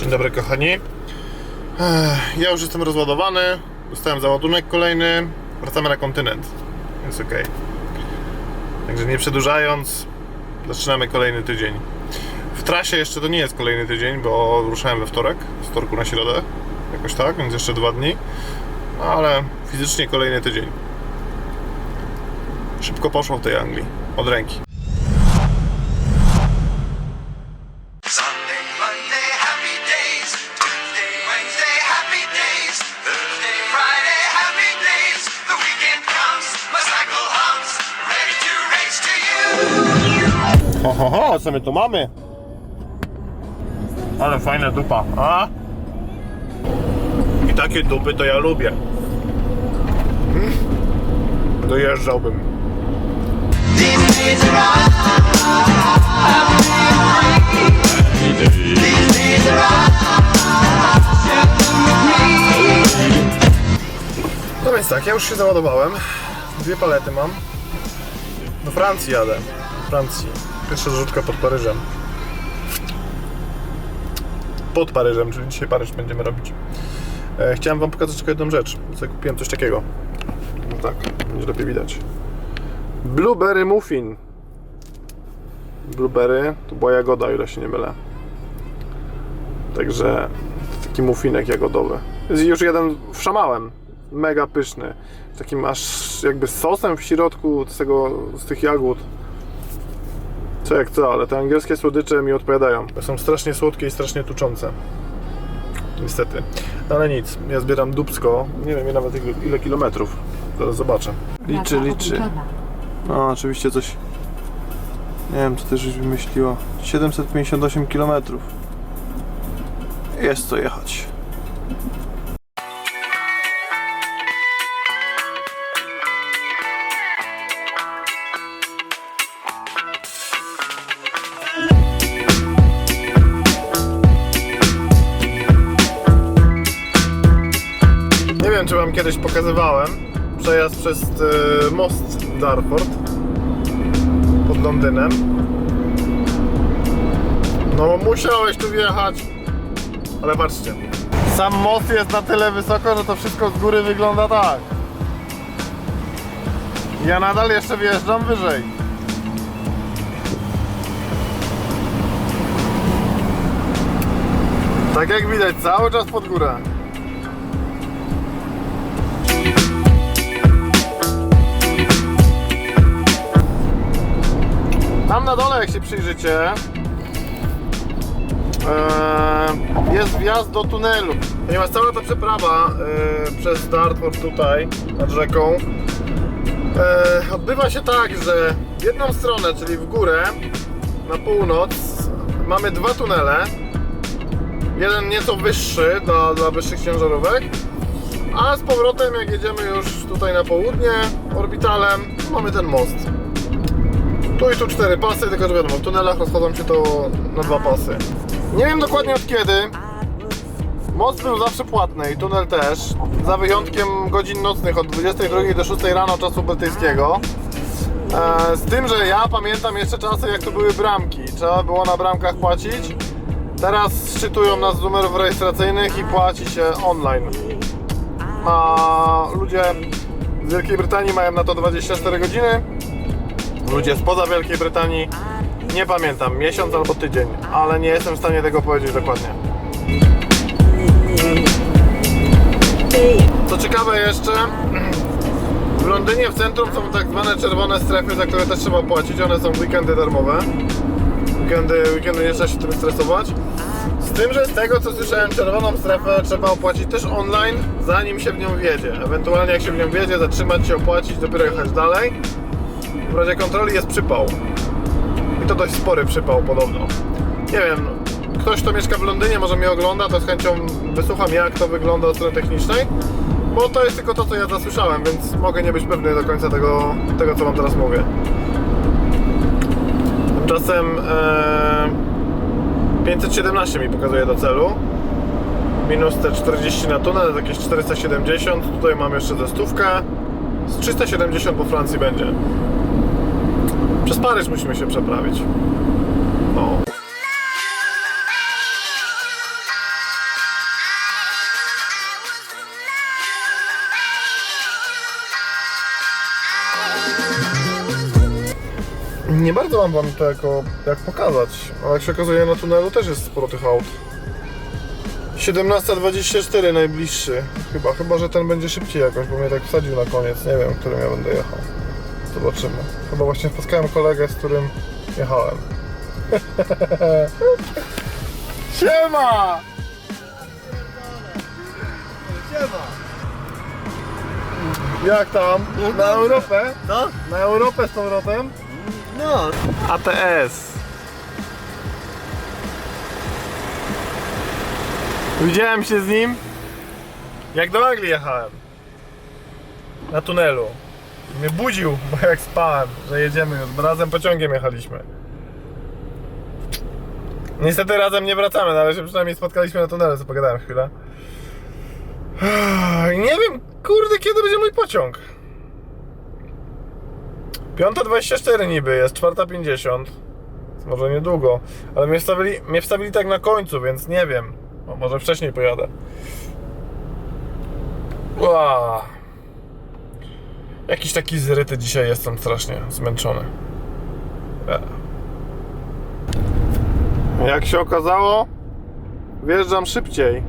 Dzień dobry kochani. Ja już jestem rozładowany. Dostałem załadunek kolejny. Wracamy na kontynent. Więc okej. Także nie przedłużając, zaczynamy kolejny tydzień. W trasie jeszcze to nie jest kolejny tydzień, bo ruszałem we wtorek, z wtorku na środę. Jakoś tak, więc jeszcze dwa dni. No ale fizycznie kolejny tydzień. Szybko poszło w tej Anglii. Od ręki. Co my tu mamy? Ale fajna dupa, a? I takie dupy to ja lubię. Hmm? Dojeżdżałbym. No więc tak, ja już się załadowałem. Dwie palety mam. Do Francji jadę. Do Francji. Pierwsza zrzutka pod Paryżem. Pod Paryżem, czyli dzisiaj Paryż będziemy robić. E, chciałem wam pokazać tylko jedną rzecz. Sobie kupiłem coś takiego. No tak, będzie lepiej widać. Blueberry muffin. Blueberry to była jagoda, o ile się nie mylę. Także taki muffinek jagodowy. Już jeden wszamałem. Mega pyszny. Takim aż jakby sosem w środku z, tego, z tych jagód. Co jak co, ale te angielskie słodycze mi odpowiadają. Są strasznie słodkie i strasznie tuczące. Niestety. No ale nic, ja zbieram dubsko. Nie wiem nawet ile, ile kilometrów. Zaraz zobaczę. Liczy, liczy. No, oczywiście coś. Nie wiem, co też już wymyśliło. 758 km. Jest co jechać. Czy wam kiedyś pokazywałem przejazd przez e, most Darford pod Londynem. No musiałeś tu wjechać. Ale patrzcie. Sam most jest na tyle wysoko, że to wszystko z góry wygląda tak. Ja nadal jeszcze wjeżdżam wyżej. Tak jak widać, cały czas pod górę. Tam na dole, jak się przyjrzycie, Eee, jest wjazd do tunelu. Ponieważ cała ta przeprawa eee, przez Dartford tutaj nad rzeką eee, odbywa się tak, że w jedną stronę, czyli w górę, na północ, mamy dwa tunele. Jeden nieco wyższy dla, dla wyższych ciężarówek, a z powrotem, jak jedziemy już tutaj na południe, orbitalem, mamy ten most. Tu i tu cztery pasy, tylko że wiadomo, w tunelach rozchodzą się to na dwa pasy. Nie wiem dokładnie od kiedy. Most był zawsze płatny i tunel też. Za wyjątkiem godzin nocnych od 22 do 6 rano czasu brytyjskiego. E, z tym, że ja pamiętam jeszcze czasy, jak to były bramki. Trzeba było na bramkach płacić. Teraz szczytują nas z numerów rejestracyjnych i płaci się online. A ludzie z Wielkiej Brytanii mają na to 24 godziny. Ludzie spoza Wielkiej Brytanii nie pamiętam, miesiąc albo tydzień, ale nie jestem w stanie tego powiedzieć dokładnie. Co ciekawe jeszcze, w Londynie w centrum są tak zwane czerwone strefy, za które też trzeba płacić. One są weekendy darmowe. Weekendy, weekendy nie trzeba się tym stresować. Z tym, że z tego co słyszałem, czerwoną strefę trzeba opłacić też online, zanim się w nią wjedzie. Ewentualnie jak się w nią wjedzie, zatrzymać się, opłacić, dopiero jechać dalej. W razie kontroli jest przypał. I to dość spory przypał podobno. Nie wiem, ktoś kto mieszka w Londynie może mnie ogląda, to z chęcią wysłucham jak to wygląda od strony technicznej. Bo to jest tylko to, co ja zasłyszałem, więc mogę nie być pewny do końca tego, tego co wam teraz mówię. Tymczasem e, 517 mi pokazuje do celu. Minus te 40 na tunel, jakieś 470. Tutaj mam jeszcze ze stówkę. Z 370 po Francji będzie. Przez Paryż musimy się przeprawić. No. Nie bardzo mam wam to jako, jak pokazać, ale jak się okazuje na tunelu też jest sporo tych aut. 17.24 najbliższy. Chyba, chyba, że ten będzie szybciej jakoś, bo mnie tak wsadził na koniec. Nie wiem, którym ja będę jechał. Zobaczymy. Chyba właśnie spotkałem kolegę, z którym jechałem. Siema! Jak tam? Na Europę? No, Na Europę z powrotem? no. ATS. Widziałem się z nim, jak do Anglii jechałem. Na tunelu. Mnie budził, bo jak spałem, że jedziemy już, bo razem pociągiem jechaliśmy. Niestety razem nie wracamy, no ale się przynajmniej spotkaliśmy na tunelu, co pogadałem chwilę. Nie wiem, kurde, kiedy będzie mój pociąg. 5.24 niby jest, 4.50. Może niedługo, ale mnie wstawili, mnie wstawili tak na końcu, więc nie wiem. O, może wcześniej pojadę. Ła. Jakiś taki zryty dzisiaj jestem strasznie zmęczony. E. Jak się okazało, wjeżdżam szybciej.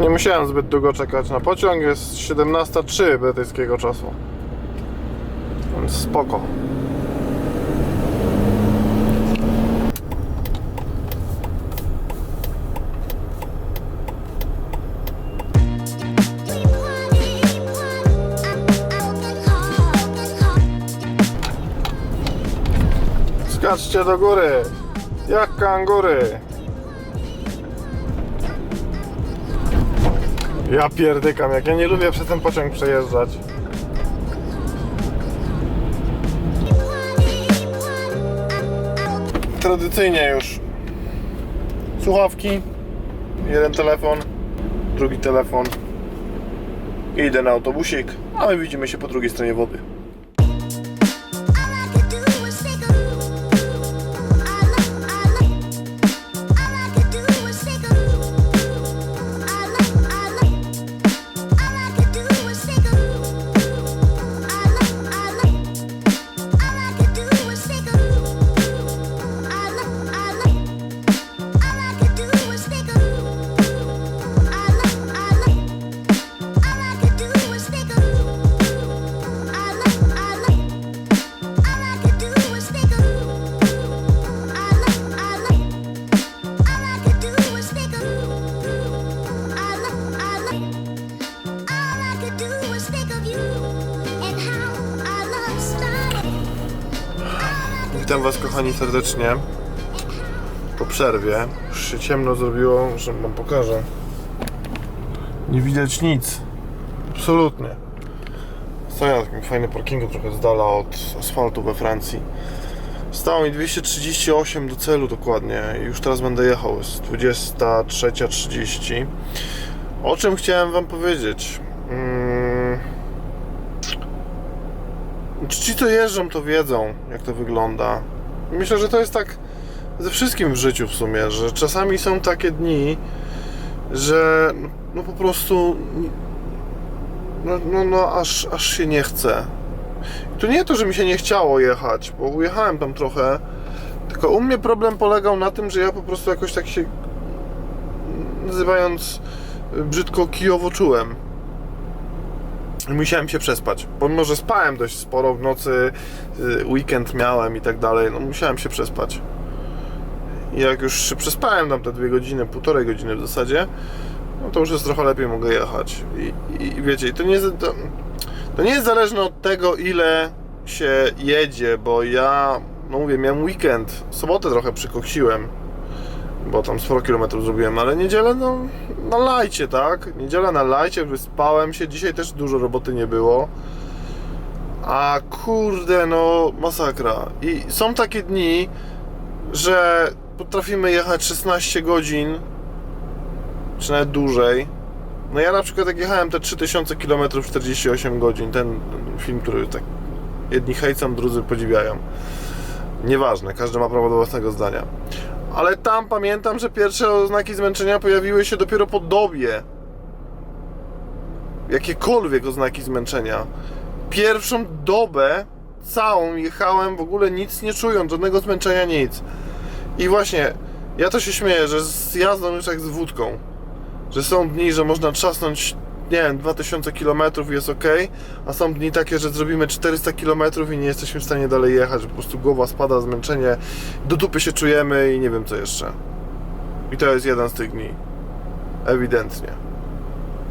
Nie musiałem zbyt długo czekać na pociąg, jest 17.03 brytyjskiego czasu. Więc spoko. Skaczcie do góry, jak kangury. Ja pierdykam, jak ja nie lubię przez ten pociąg przejeżdżać. Tradycyjnie już słuchawki, jeden telefon, drugi telefon. Idę na autobusik, a my widzimy się po drugiej stronie wody. Witam Was kochani serdecznie po przerwie. Już się ciemno zrobiło, że Wam pokażę. Nie widać nic. Absolutnie. Stoję na takim fajnym parkingu trochę z dala od asfaltu we Francji. Stało mi 238 do celu dokładnie już teraz będę jechał. Jest 23.30. O czym chciałem Wam powiedzieć? Mm. Ci, co jeżdżą, to wiedzą, jak to wygląda. Myślę, że to jest tak ze wszystkim w życiu w sumie, że czasami są takie dni, że no po prostu no, no, no aż, aż się nie chce. To nie to, że mi się nie chciało jechać, bo ujechałem tam trochę, tylko u mnie problem polegał na tym, że ja po prostu jakoś tak się nazywając brzydko kijowo czułem. Musiałem się przespać. Pomimo, że spałem dość sporo w nocy, y, weekend miałem i tak dalej, no musiałem się przespać. I jak już przespałem tam te dwie godziny, półtorej godziny w zasadzie, no to już jest trochę lepiej mogę jechać. I, i, wiecie, to nie, to, to nie jest zależne od tego, ile się jedzie, bo ja, no mówię, miałem weekend, sobotę trochę przykoksiłem, bo tam sporo kilometrów zrobiłem, ale niedzielę no na lajcie, tak? Niedziela na lajcie, wyspałem się, dzisiaj też dużo roboty nie było. A kurde, no masakra. I są takie dni, że potrafimy jechać 16 godzin, czy nawet dłużej. No ja na przykład jak jechałem te 3000 km 48 godzin, ten, film, który tak jedni hejcą, drudzy podziwiają. Nieważne, każdy ma prawo do własnego zdania. Ale tam pamiętam, że pierwsze oznaki zmęczenia pojawiły się dopiero po dobie. Jakiekolwiek oznaki zmęczenia. pierwszą dobę całą jechałem w ogóle nic nie czując, żadnego zmęczenia, nic. I właśnie, ja to się śmieję, że z jazdą już jak z wódką. Że są dni, że można trzasnąć, nie wiem, 2000 km jest ok, a są dni takie, że zrobimy 400 km i nie jesteśmy w stanie dalej jechać, po prostu głowa spada, zmęczenie, do dupy się czujemy i nie wiem co jeszcze. I to jest jeden z tych dni. Ewidentnie.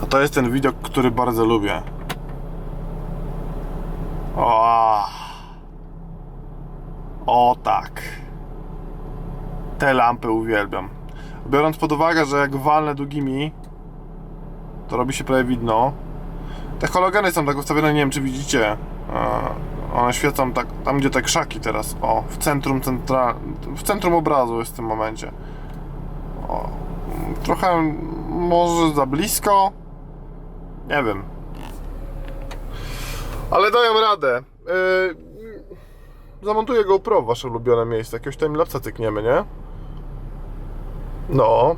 A to jest ten widok, który bardzo lubię. O, o tak. Te lampy uwielbiam. Biorąc pod uwagę, że jak walnę długimi, to robi się prawie widno. Te halogeny są tak ustawione, nie wiem czy widzicie. E, One świecą tak, tam gdzie te krzaki teraz. O, w centrum centra... w centrum obrazu jest w tym momencie. O, trochę może za blisko. Nie wiem. Ale dają radę. Yy, zamontuję GoPro w wasze ulubione miejsce. Jakiegoś timelapsa cykniemy, nie? No.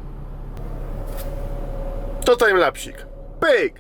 To timelapsik. Pyk!